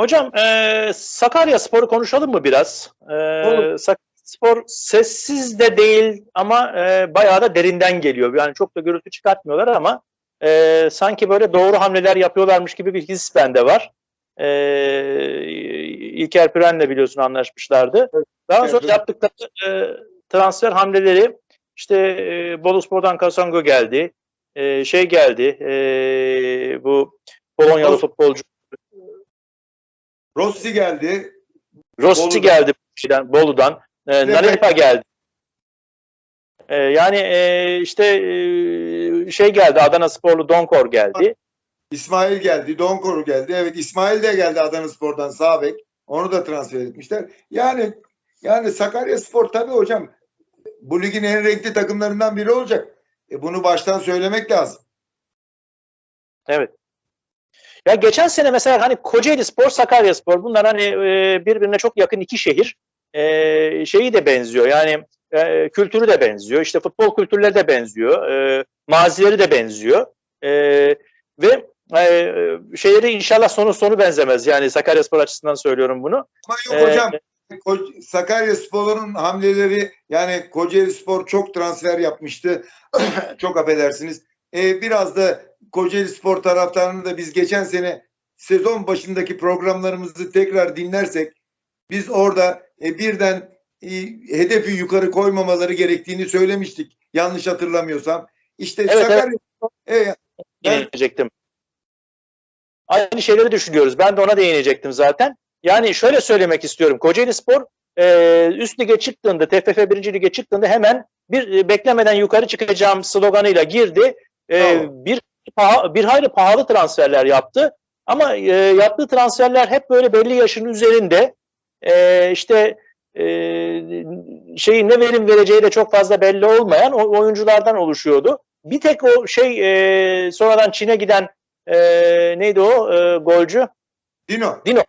Hocam e, Sakarya Spor'u konuşalım mı biraz? E, Olur. Sakarya Spor sessiz de değil ama e, bayağı da derinden geliyor. Yani çok da gürültü çıkartmıyorlar ama e, sanki böyle doğru hamleler yapıyorlarmış gibi bir his bende var. E, İlker Püren'le biliyorsun anlaşmışlardı. Daha sonra Evet. yaptıkları e, transfer hamleleri işte e, Boluspor'dan Kasongo geldi. E, şey geldi. E, bu Polonyalı futbolcu Rossi geldi. Rossi Bolu'dan. geldi şeyden, Bolu'dan. E, Evet. Nanepa geldi. E, yani e, işte e, şey geldi Adana Sporlu Donkor geldi. İsmail geldi. Donkoru geldi. Evet İsmail de geldi Adana Spor'dan sağ bek. Onu da transfer etmişler. Yani yani Sakarya Spor tabii hocam bu ligin en renkli takımlarından biri olacak. E bunu baştan söylemek lazım. Evet. Ya geçen sene mesela hani Kocaeli Spor, Sakarya Spor bunlar hani e, birbirine çok yakın iki şehir. E, şeyi de benziyor. Yani e, kültürü de benziyor. İşte futbol kültürleri de benziyor. E, mazileri de benziyor. E, ve e, şeyleri inşallah sonu sonu benzemez. Yani Sakarya Spor açısından söylüyorum bunu. Ama yok E, hocam Sakarya Spor'un hamleleri yani Kocaeli Spor çok transfer yapmıştı. çok affedersiniz. E, biraz da Kocaeli Spor taraftarını da biz geçen sene sezon başındaki programlarımızı tekrar dinlersek biz orada e, birden e, hedefi yukarı koymamaları gerektiğini söylemiştik. Yanlış hatırlamıyorsam. İşte Evet, Sakarya Evet, ben- değinecektim. Aynı şeyleri düşünüyoruz. Ben de ona değinecektim zaten. Yani şöyle söylemek istiyorum. Kocaeli Spor e, üst lige çıktığında, TFF 1. lige çıktığında hemen bir e, beklemeden yukarı çıkacağım sloganıyla girdi. E, Bravo. bir paha- bir hayli pahalı transferler yaptı. Ama e, yaptığı transferler hep böyle belli yaşın üzerinde. E, işte e, şeyin ne verim vereceği de çok fazla belli olmayan o- oyunculardan oluşuyordu. Bir tek o şey e, sonradan Çin'e giden e, neydi o e, golcü? Dino.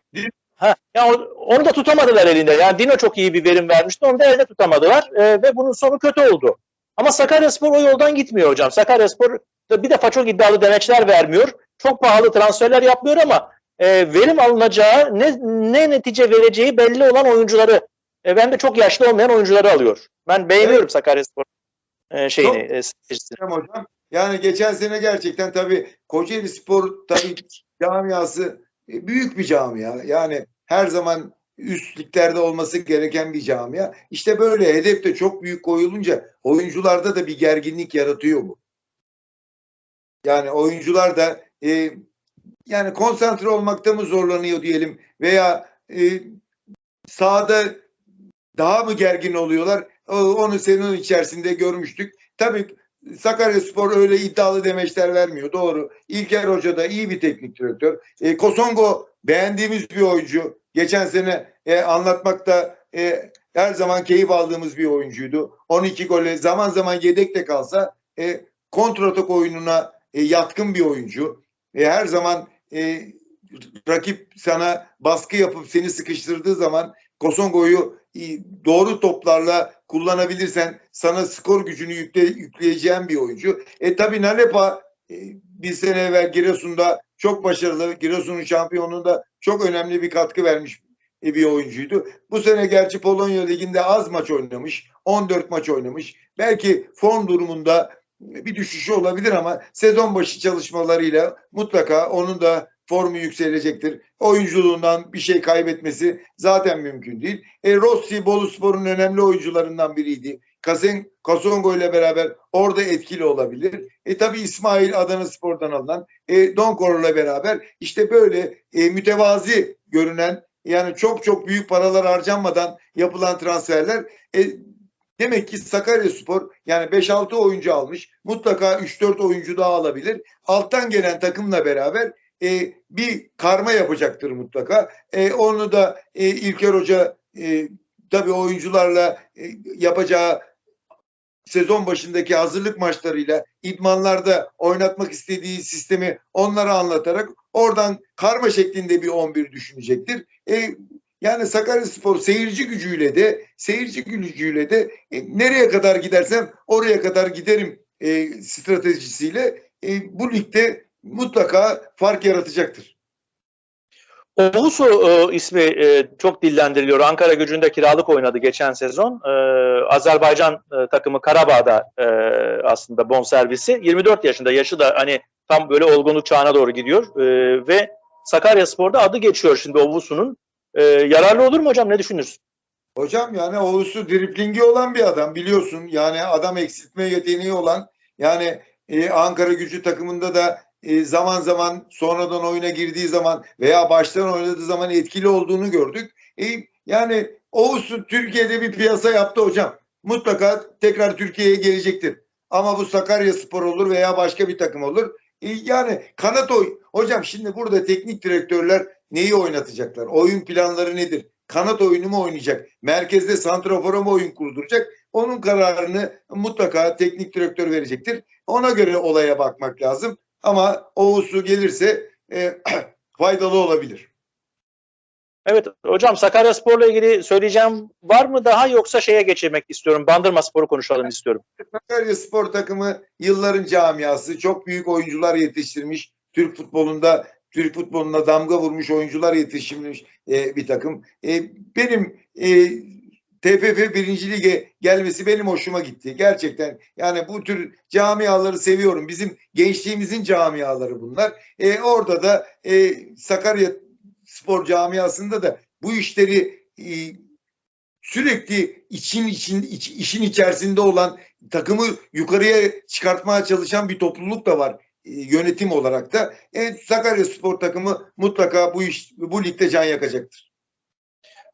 Ha, ya o- onu da tutamadılar elinde. Yani Dino çok iyi bir verim vermişti. Onu da elde tutamadılar e, ve bunun sonu kötü oldu. Ama Sakaryaspor o yoldan gitmiyor hocam. Sakaryaspor bir defa çok iddialı demeçler vermiyor. Çok pahalı transferler yapmıyor ama e, verim alınacağı, ne, ne netice vereceği belli olan oyuncuları e, ben de çok yaşlı olmayan oyuncuları alıyor. Ben beğeniyorum Sakaryaspor e, şeyini, Çok- e, stratejisini. Hocam. Yani geçen sene gerçekten tabii Kocaeli Spor tabii camiası e, büyük bir camia. Yani her zaman üst liglerde olması gereken bir camia. İşte böyle hedef de çok büyük koyulunca oyuncularda da bir gerginlik yaratıyor bu. Yani oyuncular da e, yani konsantre olmakta mı zorlanıyor diyelim veya e, sahada daha mı gergin oluyorlar? Onu senin içerisinde görmüştük. Tabii Sakaryaspor öyle iddialı demeçler vermiyor. Doğru. İlker Hoca da iyi bir teknik direktör. E, Kosongo beğendiğimiz bir oyuncu. Geçen sene e, anlatmakta e, her zaman keyif aldığımız bir oyuncuydu. 12 gole zaman zaman yedek de kalsa e, kontratak oyununa e, yatkın bir oyuncu. E, her zaman e, rakip sana baskı yapıp seni sıkıştırdığı zaman Kosongo'yu e, doğru toplarla kullanabilirsen sana skor gücünü yükle, yükleyeceğin bir oyuncu. E tabi Nalepa e, bir sene evvel Giresun'da çok başarılı. Giresun'un şampiyonluğunda çok önemli bir katkı vermiş e, bir oyuncuydu. Bu sene gerçi Polonya Ligi'nde az maç oynamış. 14 maç oynamış. Belki form durumunda bir düşüşü olabilir ama sezon başı çalışmalarıyla mutlaka onun da formu yükselecektir. Oyunculuğundan bir şey kaybetmesi zaten mümkün değil. E, Rossi Boluspor'un önemli oyuncularından biriydi. Kasen, Kasongo ile beraber orada etkili olabilir. E tabi İsmail Adana Spor'dan alınan e, Donkor'la beraber işte böyle e, mütevazi görünen yani çok çok büyük paralar harcanmadan yapılan transferler e, demek ki Sakaryaspor yani 5-6 oyuncu almış. Mutlaka 3-4 oyuncu daha alabilir. Alttan gelen takımla beraber e, bir karma yapacaktır mutlaka. E, onu da e, İlker Hoca e, tabii oyuncularla e, yapacağı sezon başındaki hazırlık maçlarıyla idmanlarda oynatmak istediği sistemi onlara anlatarak oradan karma şeklinde bir 11 düşünecektir. E, yani Sakaryaspor seyirci gücüyle de seyirci gücüyle de e, nereye kadar gidersem oraya kadar giderim e, stratejisiyle e, bu ligde mutlaka fark yaratacaktır. Ovusu e, ismi e, çok dillendiriliyor. Ankara gücünde kiralık oynadı geçen sezon. E, Azerbaycan e, takımı Karabağ'da e, aslında bonservisi. 24 yaşında yaşı da hani tam böyle olgunluk çağına doğru gidiyor. E, ve Sakaryaspor'da adı geçiyor şimdi Ovusu'nun. E, yararlı olur mu hocam ne düşünürsün? Hocam yani Oğuz'u driplingi olan bir adam biliyorsun. Yani adam eksiltme yeteneği olan yani e, Ankara gücü takımında da e, zaman zaman sonradan oyuna girdiği zaman veya baştan oynadığı zaman etkili olduğunu gördük. E, yani Oğuz Türkiye'de bir piyasa yaptı hocam. Mutlaka tekrar Türkiye'ye gelecektir. Ama bu Sakarya Spor olur veya başka bir takım olur. E, yani kanat oy. Hocam şimdi burada teknik direktörler neyi oynatacaklar? Oyun planları nedir? Kanat oyunu mu oynayacak? Merkezde santrafora mı oyun kurduracak? Onun kararını mutlaka teknik direktör verecektir. Ona göre olaya bakmak lazım. Ama Oğuz'u gelirse e, faydalı olabilir. Evet hocam Sakaryaspor'la ilgili söyleyeceğim var mı daha yoksa şeye geçirmek istiyorum. Bandırma Spor'u konuşalım istiyorum. Sakarya Spor takımı yılların camiası. Çok büyük oyuncular yetiştirmiş. Türk futbolunda Türk futboluna damga vurmuş oyuncular yetiştirmiş e, bir takım. E, benim e, TFF 1. Lige gelmesi benim hoşuma gitti. Gerçekten yani bu tür camiaları seviyorum. Bizim gençliğimizin camiaları bunlar. E, orada da e, Sakarya spor camiasında da bu işleri e, sürekli için için iç, işin içerisinde olan takımı yukarıya çıkartmaya çalışan bir topluluk da var yönetim olarak da. E, Sakarya Spor takımı mutlaka bu iş bu ligde can yakacaktır.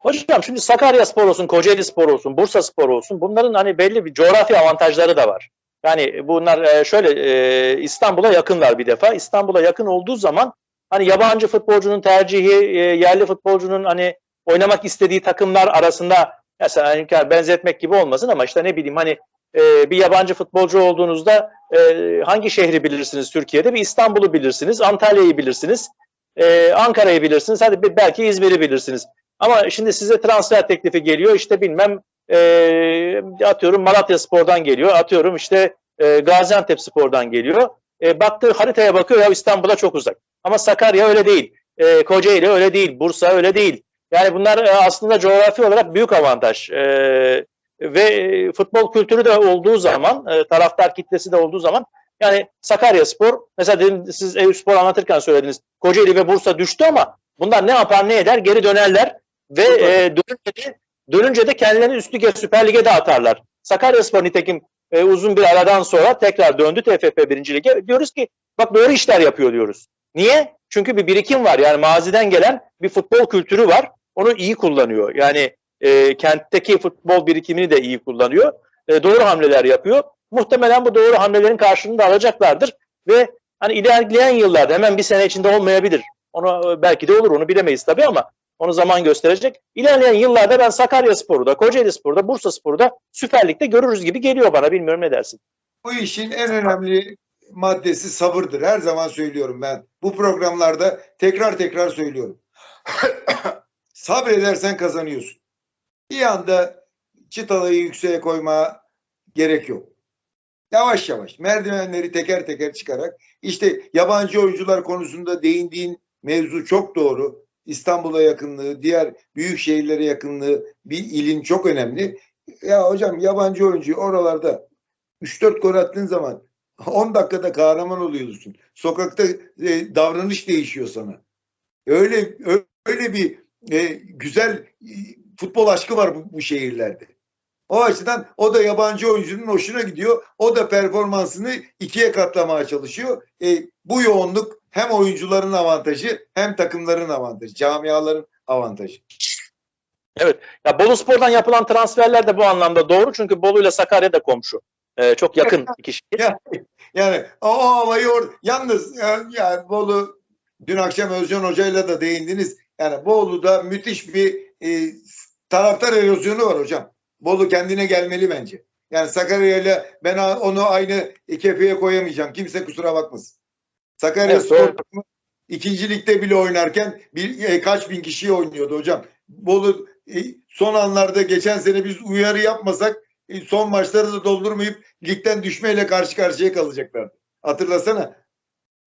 Hocam şimdi Sakarya Spor olsun, Kocaeli Spor olsun, Bursa Spor olsun bunların hani belli bir coğrafi avantajları da var. Yani bunlar e, şöyle e, İstanbul'a yakınlar bir defa. İstanbul'a yakın olduğu zaman hani yabancı futbolcunun tercihi, e, yerli futbolcunun hani oynamak istediği takımlar arasında mesela hani benzetmek gibi olmasın ama işte ne bileyim hani e, bir yabancı futbolcu olduğunuzda e, hangi şehri bilirsiniz Türkiye'de? Bir İstanbul'u bilirsiniz, Antalya'yı bilirsiniz, e, Ankara'yı bilirsiniz, hadi belki İzmir'i bilirsiniz. Ama şimdi size transfer teklifi geliyor işte bilmem e, atıyorum Malatya Spor'dan geliyor, atıyorum işte e, Gaziantep Spor'dan geliyor. E, baktığı haritaya bakıyor ya İstanbul'a çok uzak. Ama Sakarya öyle değil. E, Kocaeli öyle değil. Bursa öyle değil. Yani bunlar e, aslında coğrafi olarak büyük avantaj. E, ve e, futbol kültürü de olduğu zaman, e, taraftar kitlesi de olduğu zaman yani Sakarya Spor, mesela dedim, siz Eyüp Spor anlatırken söylediniz. Kocaeli ve Bursa düştü ama bunlar ne yapar ne eder geri dönerler ve e, dönünce, de, dönünce de kendilerini üst lige Süper Lig'e de atarlar. Sakarya Spor nitekim e, uzun bir aradan sonra tekrar döndü TFF 1. Lig'e. Diyoruz ki bak doğru işler yapıyor diyoruz. Niye? Çünkü bir birikim var. Yani maziden gelen bir futbol kültürü var. Onu iyi kullanıyor. Yani e, kentteki futbol birikimini de iyi kullanıyor. E, doğru hamleler yapıyor. Muhtemelen bu doğru hamlelerin karşılığını da alacaklardır. Ve hani ilerleyen yıllarda hemen bir sene içinde olmayabilir. Onu e, belki de olur onu bilemeyiz tabii ama onu zaman gösterecek. İlerleyen yıllarda ben Sakarya Sporu da, Kocaeli Sporu da, Bursa Sporu da Süper Lig'de görürüz gibi geliyor bana. Bilmiyorum ne dersin? Bu işin en önemli maddesi sabırdır. Her zaman söylüyorum ben. Bu programlarda tekrar tekrar söylüyorum. Sabredersen kazanıyorsun. Bir anda çıtalayı yükseğe koyma gerek yok. Yavaş yavaş merdivenleri teker teker çıkarak işte yabancı oyuncular konusunda değindiğin mevzu çok doğru. İstanbul'a yakınlığı, diğer büyük şehirlere yakınlığı bir ilin çok önemli. Ya hocam yabancı oyuncu oralarda 3-4 gol attığın zaman 10 dakikada kahraman oluyorsun. Sokakta e, davranış değişiyor sana. Öyle öyle bir e, güzel futbol aşkı var bu, bu şehirlerde. O açıdan o da yabancı oyuncunun hoşuna gidiyor. O da performansını ikiye katlamaya çalışıyor. E, bu yoğunluk hem oyuncuların avantajı hem takımların avantajı, camiaların avantajı. Evet. Ya Bolu Spor'dan yapılan transferler de bu anlamda doğru. Çünkü Bolu ile Sakarya da komşu. Ee, çok yakın iki şehir. Yani, yani o havayı or yalnız ya, ya Bolu dün akşam Özcan Hoca ile de değindiniz. Yani Bolu'da müthiş bir e, taraftar erozyonu var hocam. Bolu kendine gelmeli bence. Yani Sakarya ile ben onu aynı kefeye koyamayacağım. Kimse kusura bakmasın. Sakarya Evet, Spor takımı ikinci ligde bile oynarken bir, e, kaç bin kişi oynuyordu hocam. Bolu e, son anlarda geçen sene biz uyarı yapmasak e, son maçları da doldurmayıp ligden düşmeyle karşı karşıya kalacaklardı. Hatırlasana.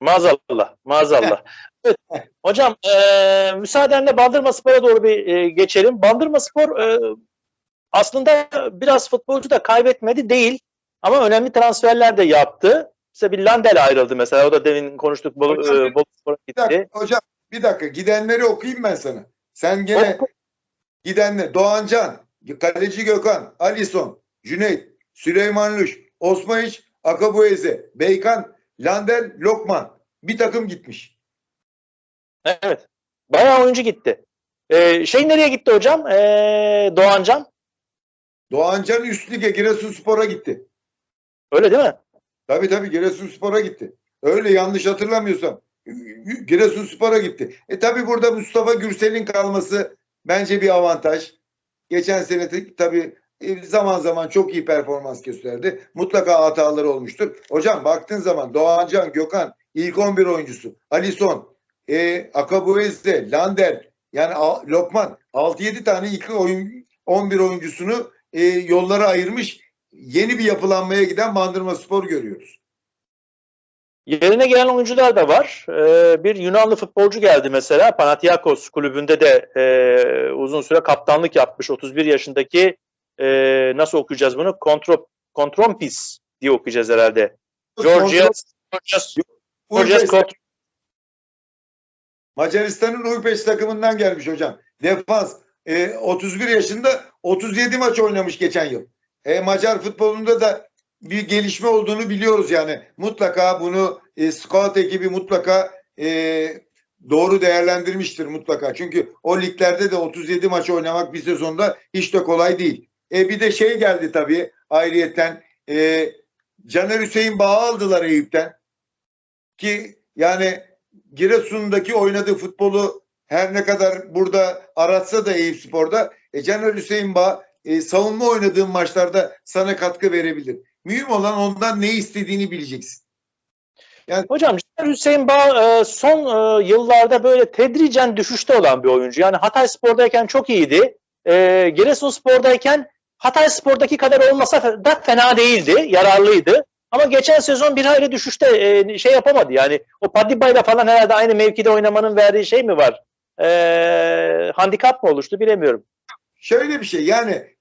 Maazallah, maazallah. Evet. Hocam e, müsaadenle Bandırma Spor'a doğru bir e, geçelim. Bandırma Spor e, aslında biraz futbolcu da kaybetmedi değil ama önemli transferler de yaptı. İşte bir Landel ayrıldı mesela. O da demin konuştuk. Bol, Hocam, e, Bolu Spor'a Bir dakika, gitti. hocam bir dakika gidenleri okuyayım ben sana. Sen gene gidenler Doğancan, Kaleci Gökhan, Alison, Cüneyt, Süleyman Luş, Osmaniç, Akabueze, Beykan, Landel, Lokman. Bir takım gitmiş. Evet. Bayağı oyuncu gitti. E, şey nereye gitti hocam? E, Doğancan. Doğancan üst lige Giresunspor'a gitti. Öyle değil mi? Tabii tabii Giresunspor'a gitti. Öyle yanlış hatırlamıyorsam. Giresunspor'a gitti. E tabii burada Mustafa Gürsel'in kalması bence bir avantaj. Geçen sene tabii zaman zaman çok iyi performans gösterdi. Mutlaka hataları olmuştur. Hocam baktığın zaman Doğancan, Gökhan ilk 11 oyuncusu. Alisson, e, Akabueze, Lander yani Lokman 6-7 tane ilk oyun 11 oyuncusunu e, yollara ayırmış yeni bir yapılanmaya giden Bandırma Spor görüyoruz. Yerine gelen oyuncular da var. Ee, bir Yunanlı futbolcu geldi mesela. Panathinaikos kulübünde de e, uzun süre kaptanlık yapmış. 31 yaşındaki e, nasıl okuyacağız bunu? Kontro, Kontrompis diye okuyacağız herhalde. Georgios Georgios Georgios Urbeş, Kont- Macaristan'ın Urbeş takımından gelmiş hocam. Defans. E, 31 yaşında 37 maç oynamış geçen yıl. E, Macar futbolunda da bir gelişme olduğunu biliyoruz yani. Mutlaka bunu e, scout ekibi mutlaka e, doğru değerlendirmiştir mutlaka. Çünkü o liglerde de 37 maç oynamak bir sezonda hiç de kolay değil. E, bir de şey geldi tabii ayrıyetten e, Caner Hüseyin Bağ'ı aldılar Eyüp'ten. Ki yani Giresun'daki oynadığı futbolu her ne kadar burada aratsa da Eyüp Spor'da e, Caner Hüseyin Bağ e, savunma oynadığın maçlarda sana katkı verebilir. Mühim olan ondan ne istediğini bileceksin. Hocam Caner Hüseyin Bağ e, son e, yıllarda böyle tedricen düşüşte olan bir oyuncu. Yani Hatay Spor'dayken çok iyiydi. E, Giresun Spor'dayken Hatay Spor'daki kadar olmasa da fena değildi. Yararlıydı. Ama geçen sezon bir hayli düşüşte e, şey yapamadı. Yani o Padiba'yla falan herhalde aynı mevkide oynamanın verdiği şey mi var? E, handikap mı oluştu bilemiyorum. Şöyle bir şey yani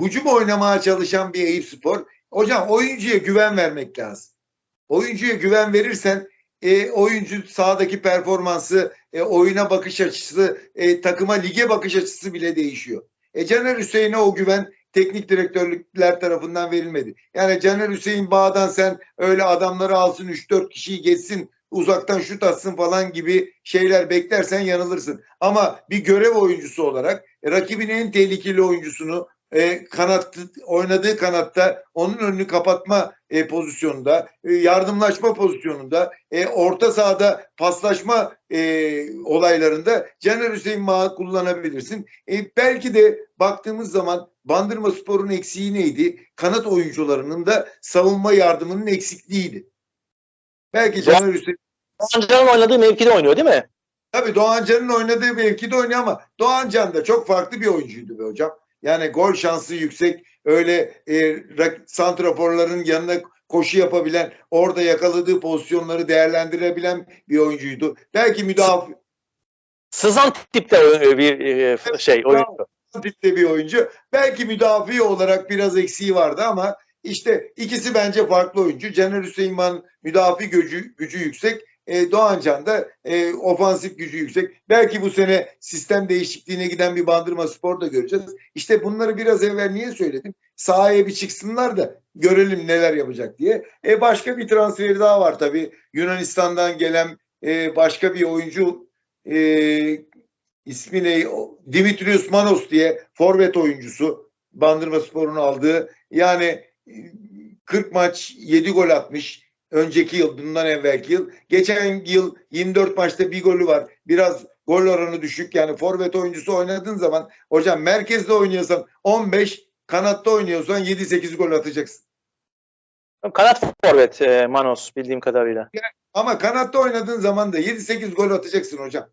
hücum oynamaya çalışan bir Eyüp Spor hocam oyuncuya güven vermek lazım. Oyuncuya güven verirsen e, oyuncu sahadaki performansı, e, oyuna bakış açısı, e, takıma lige bakış açısı bile değişiyor. E, Caner Hüseyin'e o güven teknik direktörlükler tarafından verilmedi. Yani Caner Hüseyin Bağ'dan sen öyle adamları alsın 3-4 kişiyi geçsin uzaktan şut atsın falan gibi şeyler beklersen yanılırsın. Ama bir görev oyuncusu olarak e, rakibin en tehlikeli oyuncusunu e, kanat oynadığı kanatta onun önünü kapatma e, pozisyonunda, e, yardımlaşma pozisyonunda, e, orta sahada paslaşma e, olaylarında Caner Hüseyin Bağ'ı kullanabilirsin. E, belki de baktığımız zaman Bandırma Spor'un eksiği neydi? Kanat oyuncularının da savunma yardımının eksikliğiydi. Belki Caner Hüseyin Doğancan'ın oynadığı mevkide oynuyor değil mi? Tabii Doğancan'ın oynadığı mevkide oynuyor ama Doğancan da çok farklı bir oyuncuydu be hocam. Yani gol şansı yüksek, öyle e, santraforların yanına koşu yapabilen, orada yakaladığı pozisyonları değerlendirebilen bir oyuncuydu. Belki müdafaa Sızan tipte e, bir e, şey oyuncu. tipte bir oyuncu. Belki müdafi olarak biraz eksiği vardı ama işte ikisi bence farklı oyuncu. Caner Hüseyinman müdafi gücü, gücü yüksek. E, Doğancan da e, ofansif gücü yüksek. Belki bu sene sistem değişikliğine giden bir bandırma spor da göreceğiz. İşte bunları biraz evvel niye söyledim? Sahaya bir çıksınlar da görelim neler yapacak diye. E, başka bir transferi daha var tabii. Yunanistan'dan gelen e, başka bir oyuncu e, ismi ne? Dimitrios Manos diye forvet oyuncusu Bandırma Spor'un aldığı. Yani e, 40 maç 7 gol atmış. Önceki yıl, bundan evvelki yıl. Geçen yıl 24 maçta bir golü var. Biraz gol oranı düşük. Yani forvet oyuncusu oynadığın zaman hocam merkezde oynuyorsan 15, kanatta oynuyorsan 7-8 gol atacaksın. Kanat forvet e, Manos bildiğim kadarıyla. Ama kanatta oynadığın zaman da 7-8 gol atacaksın hocam.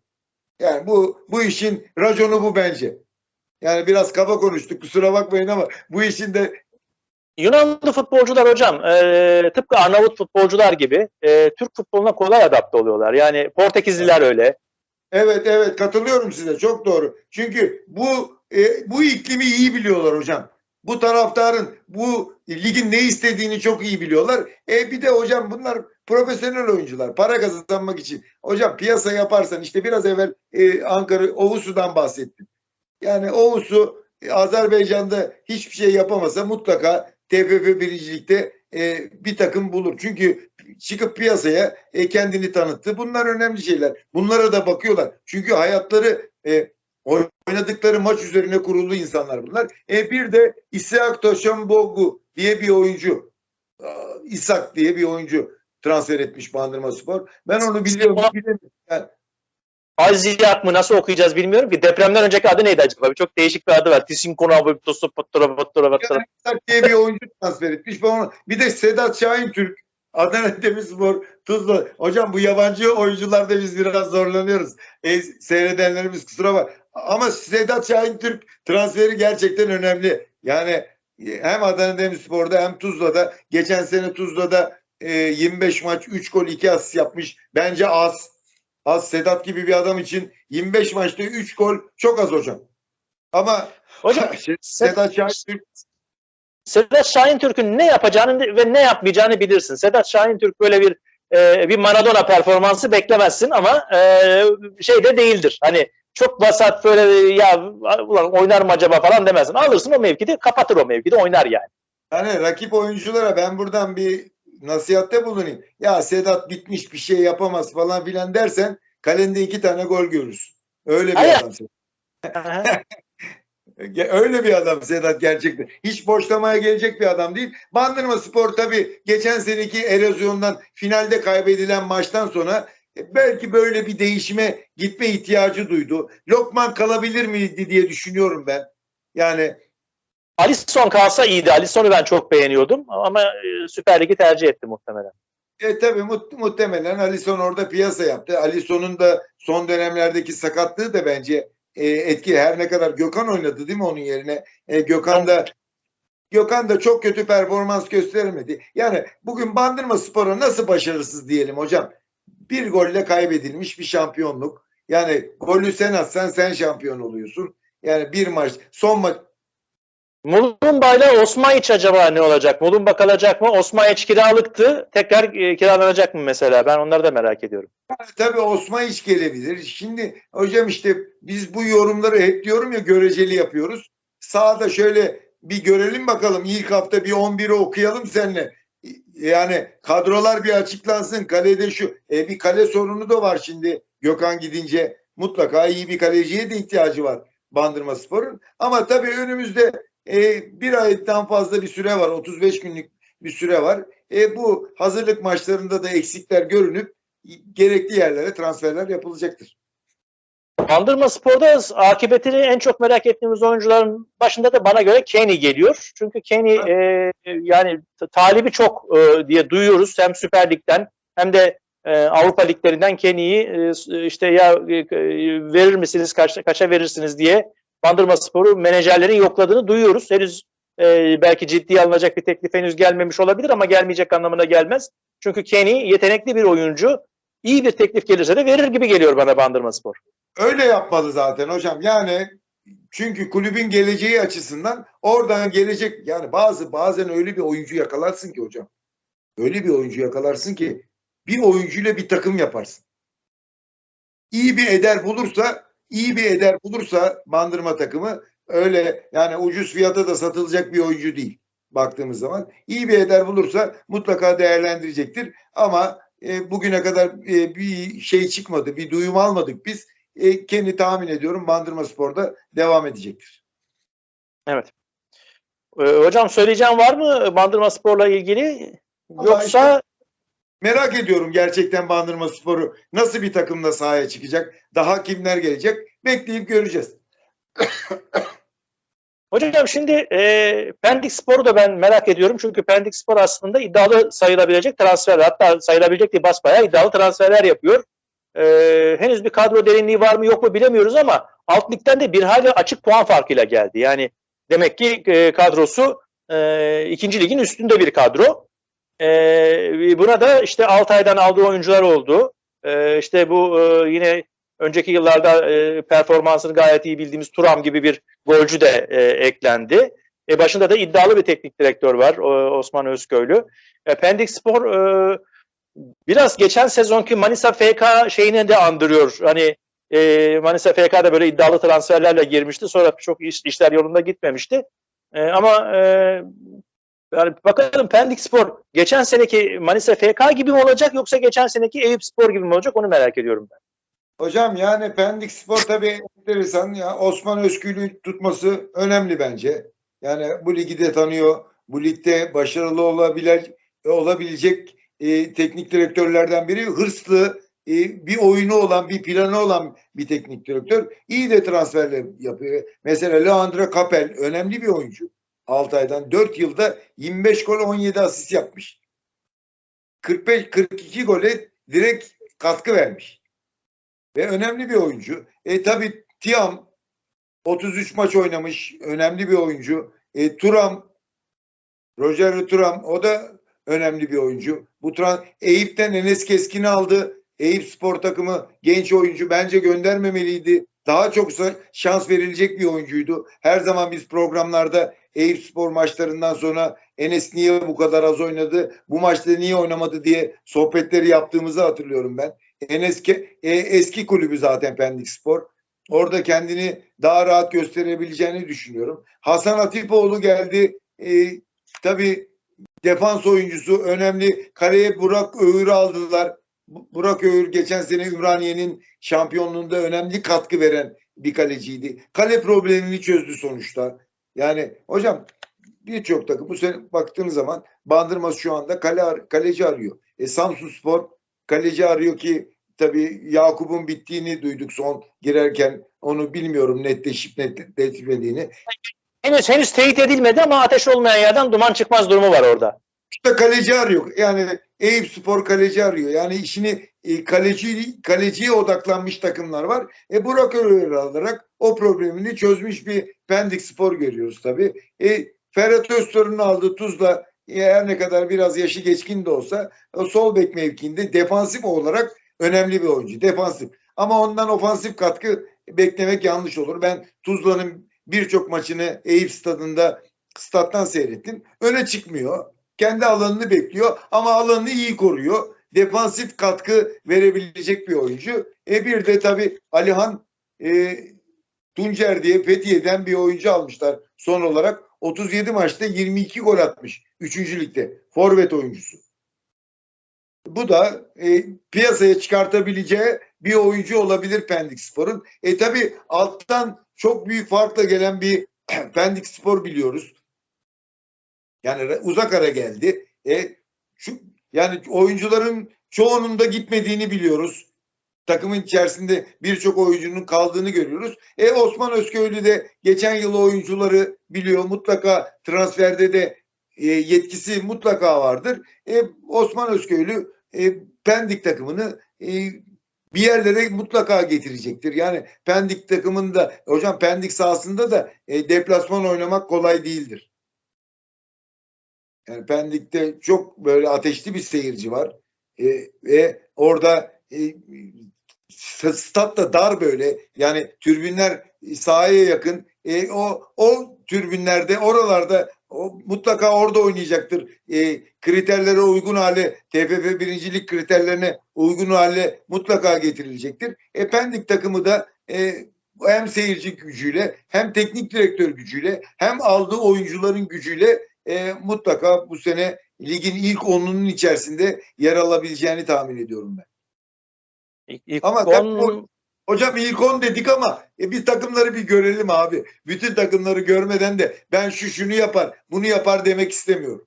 Yani bu bu işin raconu bu bence. Yani biraz kaba konuştuk kusura bakmayın ama bu işin de Yunanlı futbolcular hocam e, tıpkı Arnavut futbolcular gibi e, Türk futboluna kolay adapte oluyorlar. Yani Portekizliler öyle. Evet evet katılıyorum size çok doğru. Çünkü bu e, bu iklimi iyi biliyorlar hocam. Bu taraftarın bu ligin ne istediğini çok iyi biliyorlar. E bir de hocam bunlar profesyonel oyuncular. Para kazanmak için. Hocam piyasa yaparsan işte biraz evvel e, Ankara Oğuzsu'dan bahsettim. Yani Oğuzsu e, Azerbaycan'da hiçbir şey yapamasa mutlaka TFF birincilikte e, bir takım bulur. Çünkü çıkıp piyasaya e, kendini tanıttı. Bunlar önemli şeyler. Bunlara da bakıyorlar. Çünkü hayatları e, oynadıkları maç üzerine kurulu insanlar bunlar. E, bir de İshak Toşambogu diye bir oyuncu. Aa, İshak diye bir oyuncu transfer etmiş Bandırma Spor. Ben onu biliyorum. Yani, Aziyak mı nasıl okuyacağız bilmiyorum ki. Depremden önceki adı neydi acaba? Çok değişik bir adı var. Tisinkona Abiptosu Pattora Pattora Pattora. Diye bir oyuncu transfer etmiş. Ben onu, bir de Sedat Şahin Türk. Adana Demirspor, Tuzla. Hocam bu yabancı oyuncularda biz biraz zorlanıyoruz. E, seyredenlerimiz kusura bak. Ama Sedat Şahin Türk transferi gerçekten önemli. Yani e, hem Adana Demirspor'da hem Tuzla'da geçen sene Tuzla'da e, 25 maç 3 gol 2 asist yapmış. Bence az. Az Sedat gibi bir adam için 25 maçta 3 gol çok az hocam. Ama Hocam Sedat Şahin Sedat Şahin Türk'ün ne yapacağını ve ne yapmayacağını bilirsin. Sedat Şahin Türk böyle bir e, bir Maradona performansı beklemezsin ama e, şey de değildir. Hani çok vasat böyle ya ulan oynar mı acaba falan demezsin. Alırsın o mevkide kapatır o mevkide oynar yani. Yani rakip oyunculara ben buradan bir nasihatte bulunayım. Ya Sedat bitmiş bir şey yapamaz falan filan dersen kalende iki tane gol görürsün. Öyle bir Hayır. adam Sedat. Öyle bir adam Sedat gerçekten. Hiç boşlamaya gelecek bir adam değil. Bandırma Spor tabii geçen seneki erozyondan finalde kaybedilen maçtan sonra e, belki böyle bir değişime gitme ihtiyacı duydu. Lokman kalabilir miydi diye düşünüyorum ben. Yani Alisson kalsa iyiydi. Alisson'u ben çok beğeniyordum ama e, Süper Lig'i tercih etti muhtemelen. E tabii mu- muhtemelen Alisson orada piyasa yaptı. Alisson'un da son dönemlerdeki sakatlığı da bence e, etkili. Her ne kadar Gökhan oynadı değil mi onun yerine? E, Gökhan da Gökhan da çok kötü performans göstermedi. Yani bugün Bandırma Spor'a nasıl başarısız diyelim hocam? Bir golle kaybedilmiş bir şampiyonluk. Yani golü sen atsan sen şampiyon oluyorsun. Yani bir maç son maç Mulumba ile Osmaiç acaba ne olacak? Mulumba kalacak mı? Osmaiç kiralıktı. Tekrar e, kiralanacak mı mesela? Ben onları da merak ediyorum. Tabii Osman hiç gelebilir. Şimdi hocam işte biz bu yorumları hep diyorum ya göreceli yapıyoruz. Sağda şöyle bir görelim bakalım. İlk hafta bir 11'i okuyalım seninle. Yani kadrolar bir açıklansın. Kalede şu e, bir kale sorunu da var şimdi. Gökhan gidince mutlaka iyi bir kaleciye de ihtiyacı var Bandırma Spor'un. Ama tabii önümüzde e, bir aydan fazla bir süre var. 35 günlük bir süre var. E, bu hazırlık maçlarında da eksikler görünüp gerekli yerlere transferler yapılacaktır. Bandırma Spor'da akıbetini en çok merak ettiğimiz oyuncuların başında da bana göre Kenny geliyor. Çünkü Kenny Ha. e, yani talibi çok e, diye duyuyoruz hem Süper Lig'den hem de e, Avrupa liglerinden Kenny'yi e, işte ya e, verir misiniz kaç, kaça verirsiniz diye Bandırma Spor'u menajerlerin yokladığını duyuyoruz. Henüz e, belki ciddiye alınacak bir teklif henüz gelmemiş olabilir ama gelmeyecek anlamına gelmez. Çünkü Kenny yetenekli bir oyuncu. İyi bir teklif gelirse de verir gibi geliyor bana Bandırma Spor. Öyle yapmalı zaten hocam. Yani çünkü kulübün geleceği açısından oradan gelecek yani bazı bazen öyle bir oyuncu yakalarsın ki hocam. Öyle bir oyuncu yakalarsın ki bir oyuncuyla bir takım yaparsın. İyi bir eder bulursa, iyi bir eder bulursa bandırma takımı öyle yani ucuz fiyata da satılacak bir oyuncu değil baktığımız zaman. İyi bir eder bulursa mutlaka değerlendirecektir. Ama e, bugüne kadar e, bir şey çıkmadı, bir duyum almadık biz. E, kendi tahmin ediyorum Bandırma Spor'da devam edecektir. Evet. Ee, hocam söyleyeceğim var mı Bandırma Spor'la ilgili? Vallahi Yoksa Merak ediyorum gerçekten Bandırma Spor'u nasıl bir takımla sahaya çıkacak? Daha kimler gelecek? Bekleyip göreceğiz. hocam şimdi e, Pendik Spor'u da ben merak ediyorum. Çünkü Pendik Spor aslında iddialı sayılabilecek transferler. Hatta sayılabilecek değil basbayağı iddialı transferler yapıyor. Ee, henüz bir kadro derinliği var mı yok mu bilemiyoruz ama alt ligden de bir hali açık puan farkıyla geldi. Yani demek ki e, kadrosu e, ikinci ligin üstünde bir kadro. E, buna da işte Altay'dan aldığı oyuncular oldu. E, işte bu e, yine önceki yıllarda e, performansını gayet iyi bildiğimiz Turam gibi bir golcü de e, eklendi. Başında da iddialı bir teknik direktör var Osman Özköylü. E, Pendik Spor biraz geçen sezonki Manisa FK şeyini de andırıyor. Hani Manisa FK'da böyle iddialı transferlerle girmişti. Sonra çok iş, işler yolunda gitmemişti. Ama yani bakalım Pendik Spor geçen seneki Manisa FK gibi mi olacak yoksa geçen seneki Eyüp Spor gibi mi olacak onu merak ediyorum ben. Hocam yani Pendik Spor tabii enteresan ya Osman Özgül'ü tutması önemli bence. Yani bu ligi de tanıyor. Bu ligde başarılı olabilir, olabilecek e, teknik direktörlerden biri. Hırslı, e, bir oyunu olan, bir planı olan bir teknik direktör. İyi de transferler yapıyor. Mesela Leandro Capel önemli bir oyuncu. 6 aydan 4 yılda 25 gol 17 asist yapmış. 45 42 gole direkt katkı vermiş. Ve önemli bir oyuncu. E tabi Tiam 33 maç oynamış. Önemli bir oyuncu. E, Turam Roger Turam o da önemli bir oyuncu. Bu tran Eyüp'ten Enes Keskin'i aldı. Eyüp spor takımı genç oyuncu bence göndermemeliydi. Daha çok şans verilecek bir oyuncuydu. Her zaman biz programlarda Eyüp spor maçlarından sonra Enes niye bu kadar az oynadı, bu maçta niye oynamadı diye sohbetleri yaptığımızı hatırlıyorum ben. Enes e, eski kulübü zaten Pendik Spor. Orada kendini daha rahat gösterebileceğini düşünüyorum. Hasan Atipoğlu geldi. E, tabii defans oyuncusu önemli. Kaleye Burak Öğür'ü aldılar. Burak Öğür geçen sene Ümraniye'nin şampiyonluğunda önemli katkı veren bir kaleciydi. Kale problemini çözdü sonuçta. Yani hocam birçok takım bu sene baktığınız zaman Bandırma şu anda kale kaleci arıyor. E, Samsun Spor kaleci arıyor ki tabii Yakup'un bittiğini duyduk son girerken onu bilmiyorum netleşip netleşmediğini. Henüz henüz teyit edilmedi ama ateş olmayan yerden duman çıkmaz durumu var orada. İşte kaleci arıyor. Yani Eyüp Spor kaleci arıyor. Yani işini e, kaleci kaleciye odaklanmış takımlar var. E Burak Öğür alarak o problemini çözmüş bir Pendik Spor görüyoruz tabii. E, Ferhat Öztürk'ün aldığı Tuzla e, her ne kadar biraz yaşı geçkin de olsa sol bek mevkiinde defansif olarak önemli bir oyuncu. Defansif. Ama ondan ofansif katkı beklemek yanlış olur. Ben Tuzla'nın birçok maçını Eyüp stadında stat'tan seyrettim. Öne çıkmıyor. Kendi alanını bekliyor ama alanını iyi koruyor. Defansif katkı verebilecek bir oyuncu. E bir de tabii Alihan e, Tuncer diye Fethiye'den bir oyuncu almışlar son olarak. 37 maçta 22 gol atmış. 3. ligde. Forvet oyuncusu. Bu da e, piyasaya çıkartabileceği bir oyuncu olabilir Pendik Spor'un. E tabi alttan çok büyük farkla gelen bir Pendik Spor biliyoruz. Yani uzak ara geldi. E, yani oyuncuların çoğunun da gitmediğini biliyoruz. Takımın içerisinde birçok oyuncunun kaldığını görüyoruz. E Osman Özköylü de geçen yıl oyuncuları biliyor. Mutlaka transferde de e, yetkisi mutlaka vardır. E, Osman Özköylü e, Pendik takımını e, bir yerlere mutlaka getirecektir. Yani Pendik takımında hocam Pendik sahasında da e, deplasman oynamak kolay değildir. Yani Pendik'te çok böyle ateşli bir seyirci var. E, ve orada e, stat da dar böyle. Yani türbinler sahaya yakın. E, o o türbinlerde oralarda o mutlaka orada oynayacaktır. E, kriterlere uygun hale, TFF birincilik kriterlerine uygun hale mutlaka getirilecektir. E, Pendik takımı da e, hem seyirci gücüyle hem teknik direktör gücüyle hem aldığı oyuncuların gücüyle e, mutlaka bu sene ligin ilk onunun içerisinde yer alabileceğini tahmin ediyorum ben. İlk, ilk Ama on... tabii Hocam ilk 10 dedik ama e, bir takımları bir görelim abi. Bütün takımları görmeden de ben şu şunu yapar, bunu yapar demek istemiyorum.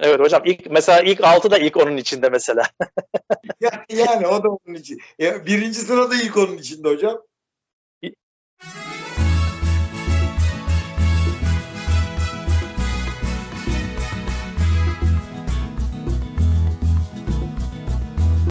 Evet hocam ilk mesela ilk 6 da ilk onun içinde mesela. yani, yani o da onun için. E, birinci sırada ilk onun içinde hocam.